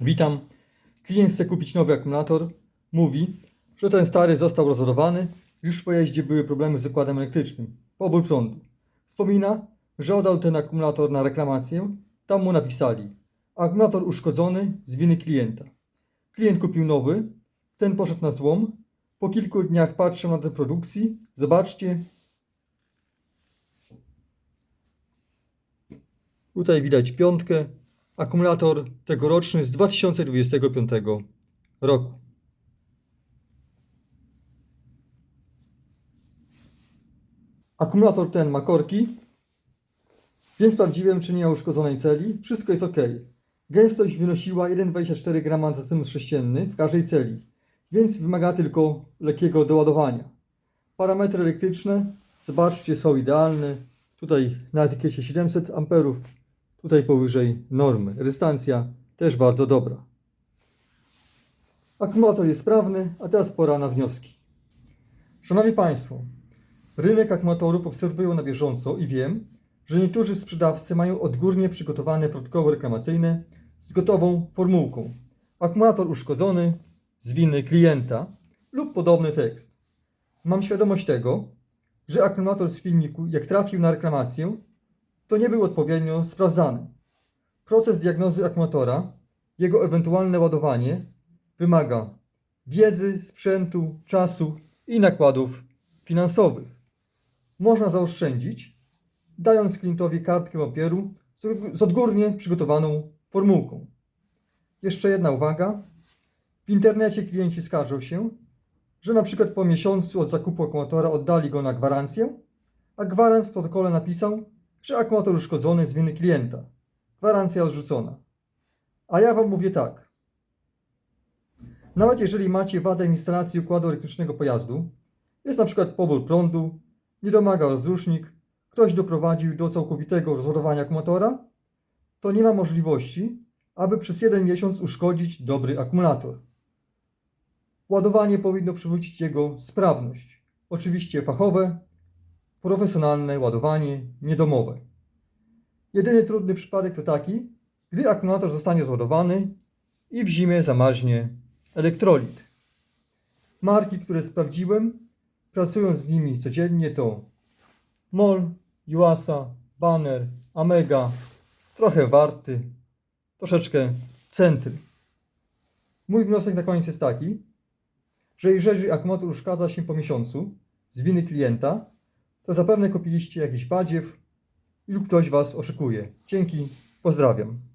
Witam. Klient chce kupić nowy akumulator. Mówi, że ten stary został rozładowany, już w pojeździe były problemy z układem elektrycznym. Pobór prądu. Wspomina, że oddał ten akumulator na reklamację. Tam mu napisali. Akumulator uszkodzony z winy klienta. Klient kupił nowy. Ten poszedł na złom. Po kilku dniach patrzę na tę produkcji. Zobaczcie. Tutaj widać piątkę. Akumulator tegoroczny z 2025 roku. Akumulator ten ma korki, więc sprawdziłem, czy nie ma uszkodzonej celi. Wszystko jest ok. Gęstość wynosiła 1,24 g cm sześcienny w każdej celi, więc wymaga tylko lekkiego doładowania. Parametry elektryczne, zobaczcie, są idealne. Tutaj na etykiecie 700 A, tutaj powyżej normy. Rezystancja też bardzo dobra. Akumulator jest sprawny, a teraz pora na wnioski. Szanowni Państwo, rynek akumulatorów obserwuję na bieżąco i wiem, że niektórzy sprzedawcy mają odgórnie przygotowane protokoły reklamacyjne z gotową formułką. Akumulator uszkodzony z winy klienta lub podobny tekst. Mam świadomość tego, że akumulator z filmiku, jak trafił na reklamację, to nie był odpowiednio sprawdzany. Proces diagnozy akumulatora, jego ewentualne ładowanie wymaga wiedzy, sprzętu, czasu i nakładów finansowych. Można zaoszczędzić, dając klientowi kartkę papieru z- odgórnie przygotowaną formułką. Jeszcze jedna uwaga. W internecie klienci skarżą się, że na przykład po miesiącu od zakupu akumulatora oddali go na gwarancję, a gwarant w protokole napisał, że akumulator uszkodzony z winy klienta. Gwarancja odrzucona. A ja Wam mówię tak. Nawet jeżeli macie wadę instalacji układu elektrycznego pojazdu, jest na przykład pobór prądu, nie domaga rozrusznik, ktoś doprowadził do całkowitego rozładowania akumulatora, to nie ma możliwości, aby przez jeden miesiąc uszkodzić dobry akumulator. Ładowanie powinno przywrócić jego sprawność. Oczywiście fachowe, profesjonalne ładowanie, niedomowe. Jedyny trudny przypadek to taki, gdy akumulator zostanie zładowany i w zimie zamarznie elektrolit. Marki, które sprawdziłem, pracując z nimi codziennie to MOL, Yuasa, Banner, Amega, trochę Warty, troszeczkę Centry. Mój wniosek na koniec jest taki, że jeżeli akumulator uszkadza się po miesiącu z winy klienta, to zapewne kupiliście jakiś badziew lub ktoś Was oszukuje. Dzięki, pozdrawiam.